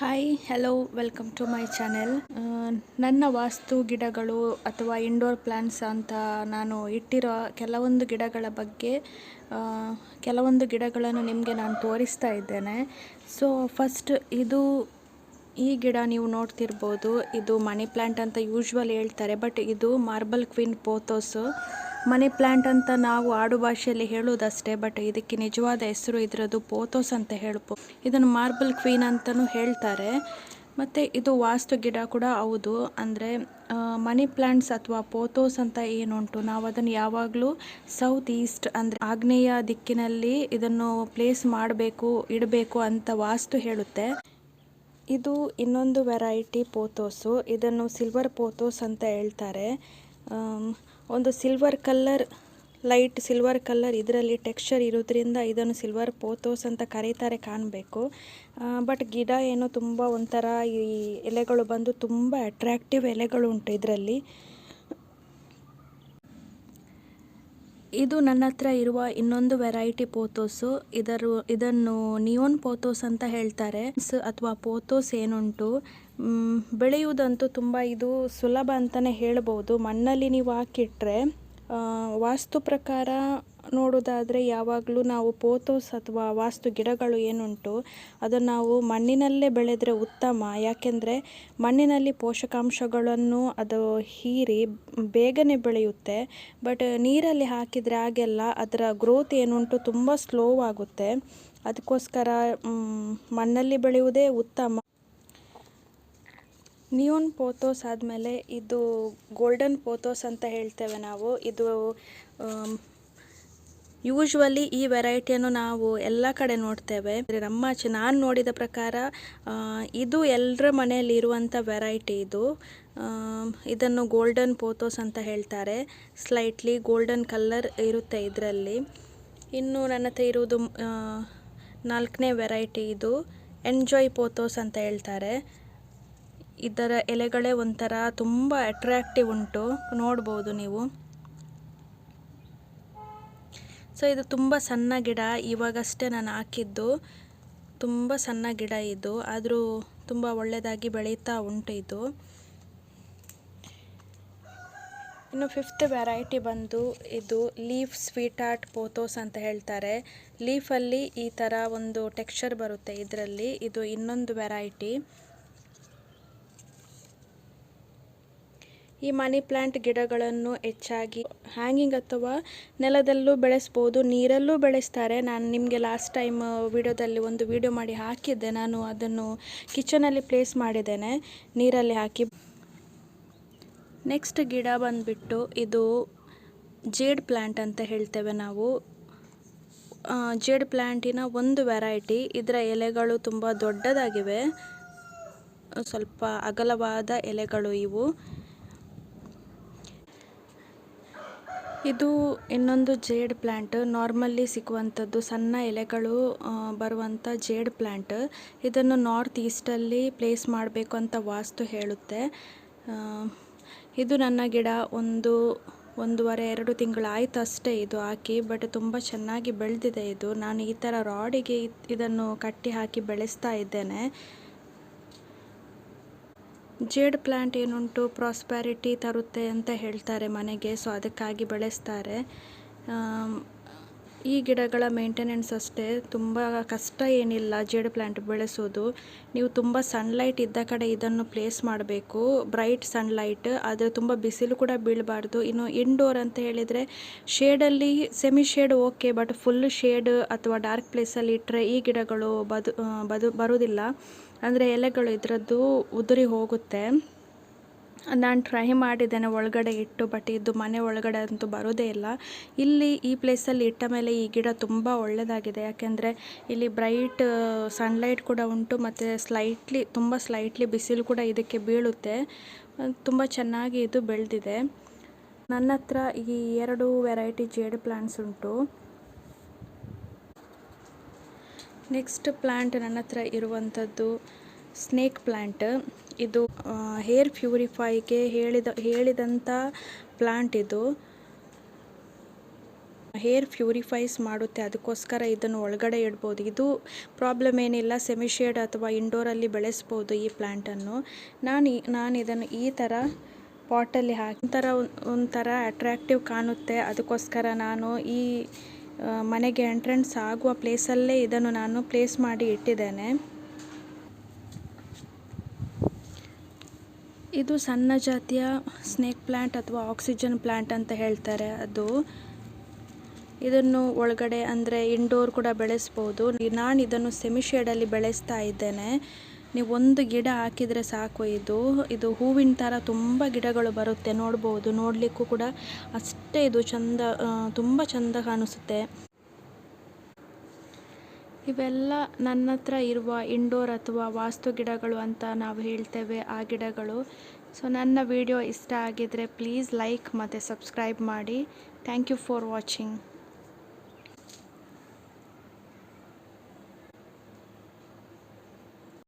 Hi hello welcome to my channel ನನ್ನ ವಾಸ್ತು ಗಿಡಗಳು ಅಥವಾ ಇಂಡೋರ್ ಪ್ಲ್ಯಾಂಟ್ಸ್ ಅಂತ ನಾನು ಇಟ್ಟಿರೋ ಕೆಲವೊಂದು ಗಿಡಗಳ ಬಗ್ಗೆ ಕೆಲವೊಂದು ಗಿಡಗಳನ್ನು ನಿಮಗೆ ನಾನು ತೋರಿಸ್ತಾ ಇದ್ದೇನೆ. ಸೊ ಫಸ್ಟ್ ಇದು ಈ ಗಿಡ ನೀವು ನೋಡ್ತಿರ್ಬೋದು, ಇದು ಮನಿ ಪ್ಲಾಂಟ್ ಅಂತ ಯೂಶ್ವಲ್ ಹೇಳ್ತಾರೆ, ಬಟ್ ಇದು marble queen pothos. Money plant ಅಂತ ನಾವು ಆಡು ಭಾಷೆಯಲ್ಲಿ ಹೇಳೋದಷ್ಟೇ, ಬಟ್ ಇದಕ್ಕೆ ನಿಜವಾದ ಹೆಸರು ಇದರದ್ದು ಪೋಥೋಸ್ ಅಂತ ಹೇಳ್ಬೋದು ಇದನ್ನು ಮಾರ್ಬಲ್ ಕ್ವೀನ್ ಅಂತಲೂ ಹೇಳ್ತಾರೆ. ಮತ್ತು ಇದು ವಾಸ್ತು ಗಿಡ ಕೂಡ ಹೌದು, ಅಂದರೆ ಮನಿ ಪ್ಲಾಂಟ್ಸ್ ಅಥವಾ ಪೋಥೋಸ್ ಅಂತ ಏನುಂಟು ನಾವು ಅದನ್ನು ಯಾವಾಗಲೂ ಸೌತ್ ಈಸ್ಟ್, ಅಂದರೆ ಆಗ್ನೇಯ ದಿಕ್ಕಿನಲ್ಲಿ ಇದನ್ನು ಪ್ಲೇಸ್ ಮಾಡಬೇಕು, ಇಡಬೇಕು ಅಂತ ವಾಸ್ತು ಹೇಳುತ್ತೆ. ಇದು ಇನ್ನೊಂದು ವೆರೈಟಿ ಪೋಥೋಸು ಇದನ್ನು ಸಿಲ್ವರ್ ಪೋಥೋಸ್ ಅಂತ ಹೇಳ್ತಾರೆ. ಒಂದು silver colour, light silver colour ಇದರಲ್ಲಿ ಟೆಕ್ಸ್ಚರ್ ಇರೋದ್ರಿಂದ ಇದನ್ನು ಸಿಲ್ವರ್ ಪೋಥೋಸ್ ಅಂತ ಕರೀತಾರೆ ಕಾಣಬೇಕು. ಬಟ್ ಗಿಡ ಏನೋ ತುಂಬ ಒಂಥರ ಈ ಎಲೆಗಳು ಬಂದು ತುಂಬ ಅಟ್ರಾಕ್ಟಿವ್ ಎಲೆಗಳು ಉಂಟು ಇದರಲ್ಲಿ. ಇದು ನನ್ನ ಹತ್ರ ಇರುವ ಇನ್ನೊಂದು ವೆರೈಟಿ ಪೋಥೋಸು ಇದರ, ಇದನ್ನು ನಿಯೋನ್ ಪೋತೋಸ್ ಅಂತ ಹೇಳ್ತಾರೆ. ಅಥವಾ ಪೋತೋಸ್ ಏನುಂಟು ಬೆಳೆಯುವುದಂತೂ ತುಂಬ ಇದು ಸುಲಭ ಅಂತಲೇ ಹೇಳ್ಬೋದು. ಮಣ್ಣಲ್ಲಿ ನೀವು ಹಾಕಿಟ್ರೆ ವಾಸ್ತು ಪ್ರಕಾರ ನೋಡೋದಾದರೆ ಯಾವಾಗಲೂ ನಾವು ಪೋತೋಸ್ ಅಥವಾ ವಾಸ್ತು ಗಿಡಗಳು ಏನುಂಟು, ಅದನ್ನು ನಾವು ಮಣ್ಣಿನಲ್ಲೇ ಬೆಳೆದರೆ ಉತ್ತಮ. ಯಾಕೆಂದರೆ ಮಣ್ಣಿನಲ್ಲಿ ಪೋಷಕಾಂಶಗಳನ್ನು ಅದು ಹೀರಿ ಬೇಗನೆ ಬೆಳೆಯುತ್ತೆ. ಬಟ್ ನೀರಲ್ಲಿ ಹಾಕಿದರೆ ಹಾಗೆಲ್ಲ ಅದರ ಗ್ರೋತ್ ಏನುಂಟು ತುಂಬ ಸ್ಲೋ ಆಗುತ್ತೆ. ಅದಕ್ಕೋಸ್ಕರ ಮಣ್ಣಲ್ಲಿ ಬೆಳೆಯುವುದೇ ಉತ್ತಮ. ನಿಯೋನ್ ಪೋತೋಸ್ ಆದಮೇಲೆ ಇದು ಗೋಲ್ಡನ್ ಪೋತೋಸ್ ಅಂತ ಹೇಳ್ತೇವೆ ನಾವು. ಇದು ಯೂಶ್ವಲಿ ಈ ವೆರೈಟಿಯನ್ನು ನಾವು ಎಲ್ಲ ಕಡೆ ನೋಡ್ತೇವೆ. ಅಂದರೆ ನಮ್ಮ ನಾನು ನೋಡಿದ ಪ್ರಕಾರ ಇದು ಎಲ್ಲರ ಮನೆಯಲ್ಲಿ ಇರುವಂಥ ವೆರೈಟಿ ಇದು. ಇದನ್ನು ಗೋಲ್ಡನ್ ಪೋಥೋಸ್ ಅಂತ ಹೇಳ್ತಾರೆ. ಸ್ಲೈಟ್ಲಿ ಗೋಲ್ಡನ್ ಕಲ್ಲರ್ ಇರುತ್ತೆ ಇದರಲ್ಲಿ. ಇನ್ನು ನನ್ನ ಹತ್ರ ಇರುವುದು ನಾಲ್ಕನೇ ವೆರೈಟಿ ಇದು. ಎಂಜಾಯ್ ಪೋಥೋಸ್ ಅಂತ ಹೇಳ್ತಾರೆ. ಇದರ ಎಲೆಗಳೇ ಒಂಥರ ತುಂಬ ಅಟ್ರಾಕ್ಟಿವ್ ಉಂಟು. ನೋಡ್ಬೋದು ನೀವು. ಸೊ ಇದು ತುಂಬ ಸಣ್ಣ ಗಿಡ, ಇವಾಗಷ್ಟೇ ನಾನು ಹಾಕಿದ್ದು. ತುಂಬ ಸಣ್ಣ ಗಿಡ ಇದು. ಆದರೂ ತುಂಬ ಒಳ್ಳೆಯದಾಗಿ ಬೆಳೀತಾ ಉಂಟು ಇದು. ಇನ್ನು ಫಿಫ್ತ್ ವೆರೈಟಿ ಬಂದು ಇದು ಲೀಫ್ ಸ್ವೀಟ್ ಆರ್ಟ್ ಪೋತೋಸ್ ಅಂತ ಹೇಳ್ತಾರೆ. ಲೀಫಲ್ಲಿ ಈ ಥರ ಒಂದು ಟೆಕ್ಸ್ಚರ್ ಬರುತ್ತೆ ಇದರಲ್ಲಿ. ಇದು ಇನ್ನೊಂದು ವೆರೈಟಿ ಈ ಮನಿ ಪ್ಲಾಂಟ್ ಗಿಡಗಳನ್ನು ಹೆಚ್ಚಾಗಿ ಹ್ಯಾಂಗಿಂಗ್ ಅಥವಾ ನೆಲದಲ್ಲೂ ಬೆಳೆಸ್ಬೋದು, ನೀರಲ್ಲೂ ಬೆಳೆಸ್ತಾರೆ. ನಾನು ನಿಮಗೆ ಲಾಸ್ಟ್ ಟೈಮ್ ವಿಡಿಯೋದಲ್ಲಿ ಒಂದು ವಿಡಿಯೋ ಮಾಡಿ ಹಾಕಿದ್ದೆ. ನಾನು ಅದನ್ನು ಕಿಚನಲ್ಲಿ ಪ್ಲೇಸ್ ಮಾಡಿದ್ದೇನೆ. ನೀರಲ್ಲಿ ಹಾಕಿ. ನೆಕ್ಸ್ಟ್ ಗಿಡ ಬಂದುಬಿಟ್ಟು ಇದು ಜೇಡ್ ಪ್ಲ್ಯಾಂಟ್ ಅಂತ ಹೇಳ್ತೇವೆ ನಾವು. ಜೇಡ್ ಪ್ಲ್ಯಾಂಟಿನ ಒಂದು ವೆರೈಟಿ ಇದರ ಎಲೆಗಳು ತುಂಬ ದೊಡ್ಡದಾಗಿವೆ. ಸ್ವಲ್ಪ ಅಗಲವಾದ ಎಲೆಗಳು ಇವು. ಇದು ಇನ್ನೊಂದು ಜೇಡ್ ಪ್ಲಾಂಟ್. ನಾರ್ಮಲ್ಲಿ ಸಿಗುವಂಥದ್ದು ಸಣ್ಣ ಎಲೆಗಳು ಬರುವಂಥ ಜೇಡ್ ಪ್ಲ್ಯಾಂಟ್ ಇದನ್ನು ನಾರ್ತ್ ಈಸ್ಟಲ್ಲಿ ಪ್ಲೇಸ್ ಮಾಡಬೇಕು ಅಂತ ವಾಸ್ತು ಹೇಳುತ್ತೆ. ಇದು ನನ್ನ ಗಿಡ ಒಂದು, ಒಂದೂವರೆ, ಎರಡು ತಿಂಗಳಾಯಿತು ಅಷ್ಟೇ ಇದು ಹಾಕಿ, ಬಟ್ ತುಂಬ ಚೆನ್ನಾಗಿ ಬೆಳೆದಿದೆ ಇದು. ನಾನು ಈ ಥರ ರಾಡಿಗೆ ಇದ್- ಇದನ್ನು ಕಟ್ಟಿ ಹಾಕಿ ಬೆಳೆಸ್ತಾ ಇದ್ದೇನೆ. ಜೇಡ್ ಪ್ಲ್ಯಾಂಟ್ ಏನುಂಟು ಪ್ರಾಸ್ಪ್ಯಾರಿಟಿ ತರುತ್ತೆ ಅಂತ ಹೇಳ್ತಾರೆ ಮನೆಗೆ, ಸೊ ಅದಕ್ಕಾಗಿ ಬೆಳೆಸ್ತಾರೆ. ಈ ಗಿಡಗಳ ಮೇಂಟೆನೆನ್ಸ್ ಅಷ್ಟೇ. ತುಂಬ ಕಷ್ಟ ಏನಿಲ್ಲ ಜೇಡ್ ಪ್ಲ್ಯಾಂಟ್ ಬೆಳೆಸೋದು. ನೀವು ತುಂಬ ಸನ್ಲೈಟ್ ಇದ್ದ ಕಡೆ ಇದನ್ನು ಪ್ಲೇಸ್ ಮಾಡಬೇಕು. ಬ್ರೈಟ್ ಸನ್ಲೈಟ್ ಆದರೆ ತುಂಬ ಬಿಸಿಲು ಕೂಡ ಬೀಳಬಾರ್ದು. ಇನ್ನು ಇಂಡೋರ್ ಅಂತ ಹೇಳಿದರೆ ಶೇಡಲ್ಲಿ semi shade okay but full shade ಅಥವಾ ಡಾರ್ಕ್ ಪ್ಲೇಸಲ್ಲಿ ಇಟ್ಟರೆ ಈ ಗಿಡಗಳು ಬದು ಬದು, ಬರುವುದಿಲ್ಲ. ಅಂದರೆ ಎಲೆಗಳು ಇದರದ್ದು ಉದುರಿ ಹೋಗುತ್ತೆ. ನಾನು ಟ್ರೈ ಮಾಡಿದ್ದೇನೆ ಒಳಗಡೆ ಇಟ್ಟು ಬಟ್ ಇದು ಮನೆ ಒಳಗಡೆ ಅಂತೂ ಬರೋದೇ ಇಲ್ಲ. ಇಲ್ಲಿ ಈ ಪ್ಲೇಸಲ್ಲಿ ಇಟ್ಟ ಮೇಲೆ ಈ ಗಿಡ ತುಂಬ ಒಳ್ಳೆಯದಾಗಿದೆ ಯಾಕೆಂದರೆ ಇಲ್ಲಿ ಬ್ರೈಟ್ ಸನ್ಲೈಟ್ ಕೂಡ ಉಂಟು, ಮತ್ತು ಸ್ಲೈಟ್ಲಿ ತುಂಬ ಸ್ಲೈಟ್ಲಿ ಬಿಸಿಲು ಕೂಡ ಇದಕ್ಕೆ ಬೀಳುತ್ತೆ. ತುಂಬ ಚೆನ್ನಾಗಿ ಇದು ಬೆಳೆದಿದೆ. ನನ್ನ ಹತ್ರ ಈ ಎರಡು ವೆರೈಟಿ ಜೇಡ್ ಪ್ಲಾಂಟ್ಸ್ ಉಂಟು. ನೆಕ್ಸ್ಟ್ ಪ್ಲ್ಯಾಂಟ್ ನನ್ನ ಹತ್ರ ಇರುವಂಥದ್ದು ಸ್ನೇಕ್ ಪ್ಲ್ಯಾಂಟ್ ಇದು ಹೇರ್ ಪ್ಯೂರಿಫೈಗೆ ಹೇಳಿದ ಹೇಳಿದಂಥ ಪ್ಲ್ಯಾಂಟ್ ಇದು. ಹೇರ್ ಪ್ಯೂರಿಫೈಸ್ ಮಾಡುತ್ತೆ, ಅದಕ್ಕೋಸ್ಕರ ಇದನ್ನು ಒಳಗಡೆ ಇಡ್ಬೋದು. ಇದು ಪ್ರಾಬ್ಲಮ್ ಏನಿಲ್ಲ, ಸೆಮಿಶೇಡ್ ಅಥವಾ ಇಂಡೋರಲ್ಲಿ ಬೆಳೆಸ್ಬೋದು ಈ ಪ್ಲ್ಯಾಂಟನ್ನು ನಾನು ನಾನು ಇದನ್ನು ಈ ಥರ ಪಾಟಲ್ಲಿ ಹಾಕಿ, ಒಂಥರ ಒಂಥರ ಅಟ್ರ್ಯಾಕ್ಟಿವ್ ಕಾಣುತ್ತೆ. ಅದಕ್ಕೋಸ್ಕರ ನಾನು ಈ ಮನೆಗೆ ಎಂಟ್ರೆನ್ಸ್ ಆಗುವ ಪ್ಲೇಸಲ್ಲೇ ಇದನ್ನು ನಾನು ಪ್ಲೇಸ್ ಮಾಡಿ ಇಟ್ಟಿದ್ದೇನೆ. ಇದು ಸಣ್ಣ ಜಾತಿಯ ಸ್ನೇಕ್ ಪ್ಲ್ಯಾಂಟ್ ಅಥವಾ ಆಕ್ಸಿಜನ್ ಪ್ಲ್ಯಾಂಟ್ ಅಂತ ಹೇಳ್ತಾರೆ ಅದು. ಇದನ್ನು ಒಳಗಡೆ ಅಂದರೆ ಇಂಡೋರ್ ಕೂಡ ಬೆಳೆಸ್ಬೋದು. ನಾನು ಇದನ್ನು ಸೆಮಿ ಶೇಡಲ್ಲಿ ಬೆಳೆಸ್ತಾ ಇದ್ದೇನೆ. ನೀವು ಒಂದು ಗಿಡ ಹಾಕಿದರೆ ಸಾಕು. ಇದು ಇದು ಹೂವಿನ ಥರ ತುಂಬ ಗಿಡಗಳು ಬರುತ್ತೆ. ನೋಡ್ಬೋದು, ನೋಡಲಿಕ್ಕೂ ಕೂಡ ಅಷ್ಟೇ ಇದು ಚಂದ ತುಂಬ ಚಂದ ಕಾಣಿಸುತ್ತೆ. ಇವೆಲ್ಲ ನನ್ನ ಹತ್ರ ಇರುವ ಇಂಡೋರ್ ಅಥವಾ ವಾಸ್ತು ಗಿಡಗಳು ಅಂತ ನಾವು ಹೇಳ್ತೇವೆ ಆ ಗಿಡಗಳು. ಸೊ ನನ್ನ ವಿಡಿಯೋ ಇಷ್ಟ ಆಗಿದರೆ ಪ್ಲೀಸ್ ಲೈಕ್ ಮತ್ತು ಸಬ್ಸ್ಕ್ರೈಬ್ ಮಾಡಿ. Thank you for watching